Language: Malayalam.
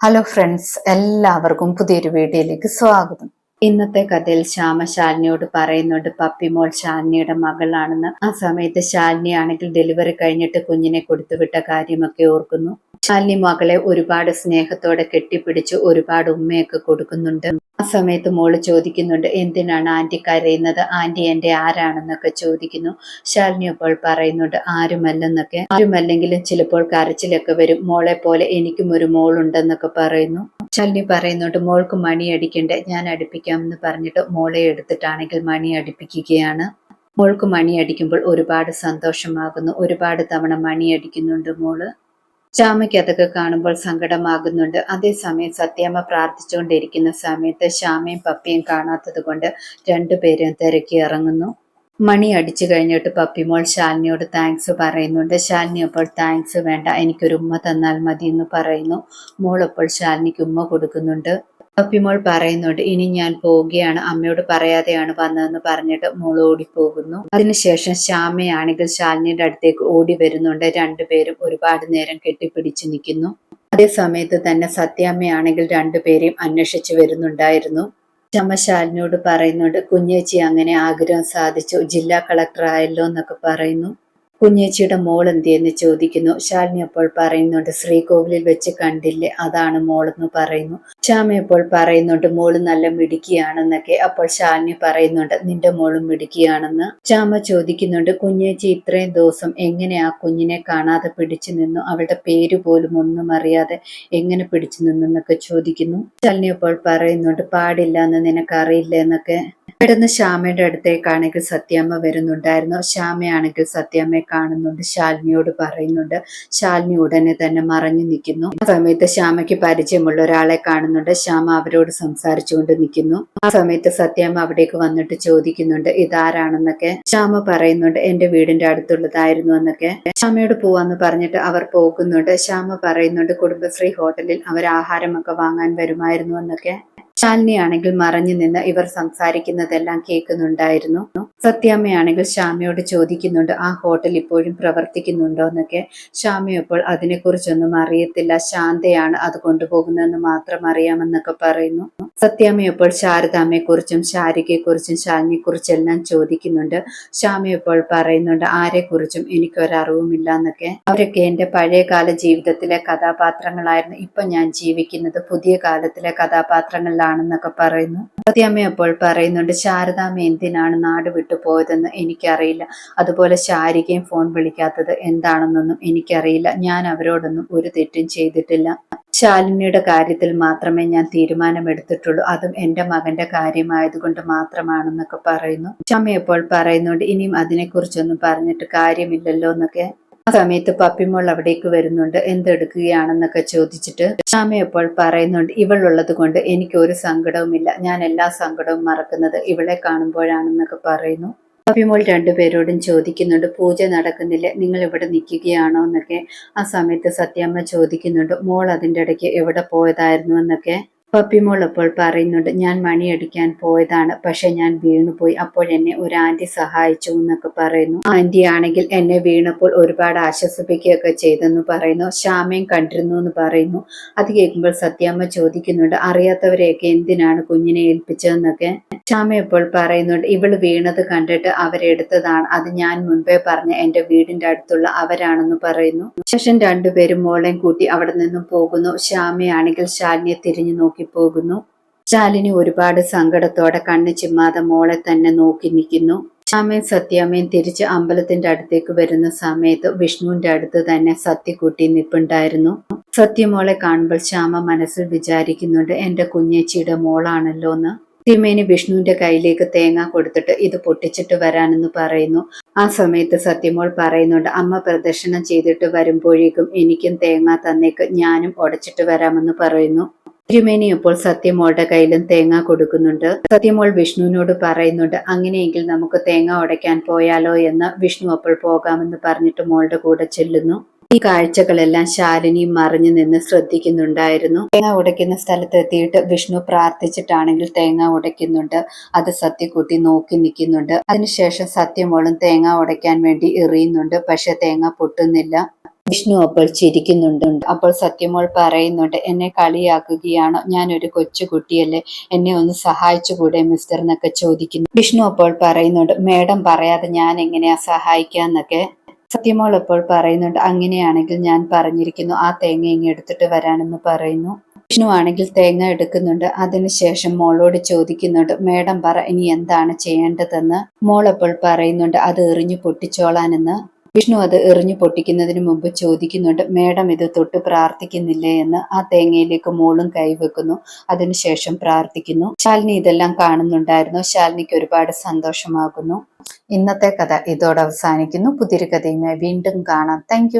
ഹലോ ഫ്രണ്ട്സ് എല്ലാവർക്കും പുതിയൊരു വീഡിയോയിലേക്ക് സ്വാഗതം. ഇന്നത്തെ കഥയിൽ ശ്യാമ ശാലിനിയോട് പറയുന്നുണ്ട് പപ്പിമോൾ ശാലിനിയുടെ മകളാണെന്ന്. ആ സമയത്ത് ശാലിനി ആണെങ്കിൽ ഡെലിവറി കഴിഞ്ഞിട്ട് കുഞ്ഞിനെ കൊടുത്തുവിട്ട കാര്യമൊക്കെ ഓർക്കുന്നു. ശാലിനി മകളെ ഒരുപാട് സ്നേഹത്തോടെ കെട്ടിപ്പിടിച്ച് ഒരുപാട് ഉമ്മയൊക്കെ കൊടുക്കുന്നുണ്ട്. ആ സമയത്ത് മോൾ ചോദിക്കുന്നുണ്ട് എന്തിനാണ് ആന്റി കരയുന്നത്? ആന്റി എന്റെ ആരാണെന്നൊക്കെ ചോദിക്കുന്നു. ശാലിനി അപ്പോൾ പറയുന്നുണ്ട് ആരുമല്ലെന്നൊക്കെ. ആരുമല്ലെങ്കിലും ചിലപ്പോൾ കരച്ചിലൊക്കെ വരും. മോളെ പോലെ എനിക്കും ഒരു മോളുണ്ടെന്നൊക്കെ പറയുന്നു. ശാലിനി പറയുന്നുണ്ട് മോൾക്ക് മണി അടിക്കണ്ടേ? ഞാൻ അടുപ്പിക്കാമെന്ന് പറഞ്ഞിട്ട് മോളെ എടുത്തിട്ടാണെങ്കിൽ മണി അടുപ്പിക്കുകയാണ്. മോൾക്ക് മണി അടിക്കുമ്പോൾ ഒരുപാട് സന്തോഷമാകുന്നു. ഒരുപാട് തവണ മണി അടിക്കുന്നുണ്ട് മോൾ. ശ്യാമയ്ക്ക് അതൊക്കെ കാണുമ്പോൾ സങ്കടമാകുന്നുണ്ട്. അതേസമയം സത്യാമ്മ പ്രാർത്ഥിച്ചുകൊണ്ടിരിക്കുന്ന സമയത്ത് ശ്യാമയും പപ്പിയും കാണാത്തത് കൊണ്ട് രണ്ടുപേരും തിരക്കി ഇറങ്ങുന്നു. മണി അടിച്ചു കഴിഞ്ഞിട്ട് പപ്പിമോൾ ശാലിനിയോട് താങ്ക്സ് പറയുന്നുണ്ട്. ശാലിനി അപ്പോൾ താങ്ക്സ് വേണ്ട എനിക്കൊരു ഉമ്മ തന്നാൽ മതി എന്ന് പറയുന്നു. മോൾ അപ്പോൾ ശാലിനിക്ക് ഉമ്മ കൊടുക്കുന്നുണ്ട്. പപ്പിമോൾ പറയുന്നുണ്ട് ഇനി ഞാൻ പോവുകയാണ്. അമ്മയോട് പറയാതെയാണ് വന്നതെന്ന് പറഞ്ഞിട്ട് മോൾ ഓടിപ്പോകുന്നു. അതിനുശേഷം ശ്യാമയാണെങ്കിൽ ശാലിനിയുടെ അടുത്തേക്ക് ഓടി വരുന്നുണ്ട്. രണ്ടുപേരും ഒരുപാട് നേരം കെട്ടിപ്പിടിച്ചു നിൽക്കുന്നു. അതേ സമയത്ത് തന്നെ സത്യാമ്മയാണെങ്കിൽ രണ്ടുപേരെയും അന്വേഷിച്ചു വരുന്നുണ്ടായിരുന്നു. ശ്യാമ ശാലിനിയോട് പറയുന്നുണ്ട് കുഞ്ഞേച്ചി അങ്ങനെ ആഗ്രഹം സാധിച്ചു. ജില്ലാ കളക്ടർ ആയല്ലോ എന്നൊക്കെ പറയുന്നു. കുഞ്ഞേച്ചിയുടെ മോൾ എന്തിയെന്ന് ചോദിക്കുന്നു. ശാലിനി അപ്പോൾ പറയുന്നുണ്ട് ശ്രീകോവിലിൽ വെച്ച് കണ്ടില്ലേ അതാണ് മോളെന്ന് പറയുന്നു. ശ്യാമ അപ്പോൾ പറയുന്നുണ്ട് മോൾ നല്ല മിടുക്കിയാണെന്നൊക്കെ. അപ്പോൾ ശാലിനി പറയുന്നുണ്ട് നിന്റെ മോളും മിടുക്കിയാണെന്ന്. ശ്യാമ ചോദിക്കുന്നുണ്ട് കുഞ്ഞേച്ചി ഇത്രയും ദിവസം എങ്ങനെ ആ കുഞ്ഞിനെ കാണാതെ പിടിച്ചു നിന്നു? അവളുടെ പേര് പോലും ഒന്നും അറിയാതെ എങ്ങനെ പിടിച്ചു നിന്നെന്നൊക്കെ ചോദിക്കുന്നു. ശാലിനി അപ്പോൾ പറയുന്നുണ്ട് പാടില്ല എന്ന് നിനക്കറിയില്ല? എന്നൊക്കെ. പെട്ടെന്ന് ശ്യാമയുടെ അടുത്തേക്കാണെങ്കിൽ സത്യാമ്മ വരുന്നുണ്ടായിരുന്നു. ശ്യാമയാണെങ്കിൽ സത്യാമ്മയെ കാണുന്നുണ്ട് ശാലിനിയോട് പറയുന്നുണ്ട്. ശാലിനി ഉടനെ തന്നെ മറഞ്ഞു നിൽക്കുന്നു. ആ സമയത്ത് ശ്യാമയ്ക്ക് പരിചയമുള്ള ഒരാളെ കാണുന്നുണ്ട്. ശ്യാമ അവരോട് സംസാരിച്ചുകൊണ്ട് നിൽക്കുന്നു. ആ സമയത്ത് സത്യാമ്മ അവിടേക്ക് വന്നിട്ട് ചോദിക്കുന്നുണ്ട് ഇതാരാണെന്നൊക്കെ? ശ്യാമ പറയുന്നുണ്ട് എന്റെ വീടിന്റെ അടുത്തുള്ളതായിരുന്നു എന്നൊക്കെ. ശ്യാമയോട് പോവാന്ന് പറഞ്ഞിട്ട് അവർ പോകുന്നുണ്ട്. ശ്യാമ പറയുന്നുണ്ട് കുടുംബശ്രീ ഹോട്ടലിൽ അവർ ആഹാരമൊക്കെ വാങ്ങാൻ വരുമായിരുന്നു എന്നൊക്കെ. ശാലിനിയാണെങ്കിൽ മറഞ്ഞു നിന്ന് ഇവർ സംസാരിക്കുന്നതെല്ലാം കേൾക്കുന്നുണ്ടായിരുന്നു. സത്യാമ്മയാണെങ്കിൽ ശ്യാമയോട് ചോദിക്കുന്നുണ്ട് ആ ഹോട്ടൽ ഇപ്പോഴും പ്രവർത്തിക്കുന്നുണ്ടോ? എന്നൊക്കെ. ശ്യാമ അപ്പോൾ അതിനെക്കുറിച്ചൊന്നും അറിയത്തില്ല. ശാന്തയാണ് അത് കൊണ്ടുപോകുന്നതെന്ന് മാത്രം അറിയാമെന്നൊക്കെ പറയുന്നു. സത്യാമ്മ ഇപ്പോൾ ശാരദാമ്മയെക്കുറിച്ചും ശാരികയെക്കുറിച്ചും ശാലിനിയെക്കുറിച്ചെല്ലാം ചോദിക്കുന്നുണ്ട്. ശ്യാമ ഇപ്പോൾ പറയുന്നുണ്ട് ആരെക്കുറിച്ചും എനിക്കൊരറിവുമില്ല എന്നൊക്കെ അവരൊക്കെ എന്റെ പഴയകാല ജീവിതത്തിലെ കഥാപാത്രങ്ങളായിരുന്നു. ഇപ്പം ഞാൻ ജീവിക്കുന്നത് പുതിയ കാലത്തിലെ കഥാപാത്രങ്ങളിലാണെന്നൊക്കെ പറയുന്നു. സത്യാമ്മ ഇപ്പോൾ പറയുന്നുണ്ട് ശാരദാമ്മ എന്തിനാണ് നാട് വിട്ടു പോയതെന്ന് എനിക്കറിയില്ല. അതുപോലെ ശാരികയും ഫോൺ വിളിക്കാത്തത് എന്താണെന്നൊന്നും എനിക്കറിയില്ല. ഞാൻ അവരോടൊന്നും ഒരു തെറ്റും ചെയ്തിട്ടില്ല. ശാലിനിയുടെ കാര്യത്തിൽ മാത്രമേ ഞാൻ തീരുമാനമെടുത്തിട്ടുള്ളൂ. അതും എന്റെ മകന്റെ കാര്യമായതുകൊണ്ട് മാത്രമാണെന്നൊക്കെ പറയുന്നു. ചമ്മയപ്പോൾ പറയുന്നുണ്ട്? ഇനിയും അതിനെക്കുറിച്ചൊന്നും പറഞ്ഞിട്ട് കാര്യമില്ലല്ലോ എന്നൊക്കെ. ആ സമയത്ത് പപ്പിമോൾ അവിടേക്ക് വരുന്നുണ്ട്. എന്തെടുക്കുകയാണെന്നൊക്കെ ചോദിച്ചിട്ട് ക്ഷാമയപ്പോൾ പറയുന്നുണ്ട്? ഇവളുള്ളത് കൊണ്ട് എനിക്ക് ഒരു സങ്കടവുമില്ല. ഞാൻ എല്ലാ സങ്കടവും മറക്കുന്നത് ഇവളെ കാണുമ്പോഴാണെന്നൊക്കെ പറയുന്നു. പപ്പിമോൾ രണ്ടുപേരോടും ചോദിക്കുന്നുണ്ട് പൂജ നടക്കുന്നില്ല? നിങ്ങൾ ഇവിടെ നിൽക്കുകയാണോ? എന്നൊക്കെ. ആ സമയത്ത് സത്യാമ്മ ചോദിക്കുന്നുണ്ട് മോൾ അതിന്റെ ഇടയ്ക്ക് എവിടെ പോയതായിരുന്നു? എന്നൊക്കെ. പപ്പിമോൾ അപ്പോൾ പറയുന്നുണ്ട് ഞാൻ മണിയടിക്കാൻ പോയതാണ് പക്ഷെ ഞാൻ വീണുപോയി. അപ്പോൾ എന്നെ ഒരു ആന്റി സഹായിച്ചു എന്നൊക്കെ പറയുന്നു. ആന്റി ആണെങ്കിൽ എന്നെ വീണപ്പോൾ ഒരുപാട് ആശ്വസിപ്പിക്കുകയൊക്കെ ചെയ്തെന്ന് പറയുന്നു. ശ്യാമയും കണ്ടിരുന്നു എന്ന് പറയുന്നു. അത് കേൾക്കുമ്പോൾ സത്യാമ്മ ചോദിക്കുന്നുണ്ട് അറിയാത്തവരെയൊക്കെ എന്തിനാണ് കുഞ്ഞിനെ ഏൽപ്പിച്ചതെന്നൊക്കെ? ശ്യാമ ഇപ്പോൾ പറയുന്നുണ്ട് ഇവൾ വീണത് കണ്ടിട്ട് അവരെടുത്തതാണ്. അത് ഞാൻ മുൻപേ പറഞ്ഞ എന്റെ വീടിന്റെ അടുത്തുള്ള അവരാണെന്ന് പറയുന്നു. ശേഷം രണ്ടുപേരും മോളെയും കൂട്ടി അവിടെ നിന്നും പോകുന്നു. ശ്യാമയാണെങ്കിൽ ശാലിനെ തിരിഞ്ഞു നോക്കി പോകുന്നു. ശാലിനി ഒരുപാട് സങ്കടത്തോടെ കണ്ണു ചിമ്മാതെ മോളെ തന്നെ നോക്കി നിൽക്കുന്നു. ശ്യാമയും സത്യാമയും തിരിച്ച് അമ്പലത്തിന്റെ അടുത്തേക്ക് വരുന്ന സമയത്ത് വിഷ്ണുവിന്റെ അടുത്ത് തന്നെ സത്യക്കുട്ടി നിപ്പുണ്ടായിരുന്നു സത്യമോളെ കാണുമ്പോൾ ശ്യാമ മനസ്സിൽ വിചാരിക്കുന്നുണ്ട് എന്റെ കുഞ്ഞേച്ചിയുടെ മോളാണല്ലോ എന്ന്. തിരുമേനി വിഷ്ണുവിന്റെ കയ്യിലേക്ക് തേങ്ങ കൊടുത്തിട്ട് ഇത് പൊട്ടിച്ചിട്ട് വരാനെന്ന് പറയുന്നു. ആ സമയത്ത് സത്യമോൾ പറയുന്നുണ്ട് അമ്മ പ്രദർശനം ചെയ്തിട്ട് വരുമ്പോഴേക്കും എനിക്കും തേങ്ങ തന്നേക്ക് ഞാനും ഉടച്ചിട്ട് വരാമെന്ന് പറയുന്നു. തിരുമേനി അപ്പോൾ സത്യമോളുടെ കയ്യിലും തേങ്ങ കൊടുക്കുന്നുണ്ട്. സത്യമോൾ വിഷ്ണുവിനോട് പറയുന്നുണ്ട് അങ്ങനെയെങ്കിൽ നമുക്ക് തേങ്ങ ഉടയ്ക്കാൻ പോയാലോ എന്ന് വിഷ്ണു അപ്പോൾ പോകാമെന്ന് പറഞ്ഞിട്ട് മോളുടെ കൂടെ ചെല്ലുന്നു. ഈ കാഴ്ചകളെല്ലാം ശാലിനി മറിഞ്ഞു നിന്ന് ശ്രദ്ധിക്കുന്നുണ്ടായിരുന്നു. തേങ്ങ ഉടയ്ക്കുന്ന സ്ഥലത്ത് എത്തിയിട്ട് വിഷ്ണു പ്രാർത്ഥിച്ചിട്ടാണെങ്കിൽ തേങ്ങ ഉടയ്ക്കുന്നുണ്ട്. അത് സത്യക്കുട്ടി നോക്കി നിൽക്കുന്നുണ്ട്. അതിനുശേഷം സത്യമോളും തേങ്ങ ഉടയ്ക്കാൻ വേണ്ടി എറിയുന്നുണ്ട്. പക്ഷെ തേങ്ങ പൊട്ടുന്നില്ല. വിഷ്ണു അപ്പോൾ ചിരിക്കുന്നുണ്ട്. അപ്പോൾ സത്യമോൾ പറയുന്നുണ്ട് എന്നെ കളിയാക്കുകയാണോ? ഞാൻ ഒരു കൊച്ചുകുട്ടിയല്ലേ. എന്നെ ഒന്ന് സഹായിച്ചുകൂടെ മിസ്റ്റർ എന്നൊക്കെ ചോദിക്കുന്നു. വിഷ്ണു അപ്പോൾ പറയുന്നുണ്ട് മേഡം പറയാതെ ഞാൻ എങ്ങനെയാ സഹായിക്കാന്നൊക്കെ? സത്യമോൾ അപ്പോൾ പറയുന്നുണ്ട് അങ്ങനെയാണെങ്കിൽ ഞാൻ പറഞ്ഞിരിക്കുന്നു ആ തേങ്ങ ഇങ്ങ് എടുത്തിട്ട് വരാനെന്ന് പറയുന്നു. വിഷ്ണു ആണെങ്കിൽ തേങ്ങ എടുക്കുന്നുണ്ട്. അതിനുശേഷം മോളോട് ചോദിക്കുന്നുണ്ട് മേഡം പറ ഇനി എന്താണ് ചെയ്യേണ്ടതെന്ന്? മോൾ അപ്പോൾ പറയുന്നുണ്ട് അത് എറിഞ്ഞു പൊട്ടിച്ചോളാനെന്ന്. വിഷ്ണു അത് എറിഞ്ഞു പൊട്ടിക്കുന്നതിന് മുമ്പ് ചോദിക്കുന്നുണ്ട് മേഡം ഇത് തൊട്ട് പ്രാർത്ഥിക്കുന്നില്ലേ? എന്ന് ആ തേങ്ങയിലേക്ക് മോളും കൈവെക്കുന്നു അതിനുശേഷം പ്രാർത്ഥിക്കുന്നു. ശാലിനി ഇതെല്ലാം കാണുന്നുണ്ടായിരുന്നു. ശാലിനിക്ക് ഒരുപാട് സന്തോഷമാകുന്നു. ഇന്നത്തെ കഥ ഇതോടെ അവസാനിക്കുന്നു. പുതിയൊരു കഥയുമായി വീണ്ടും കാണാം. താങ്ക്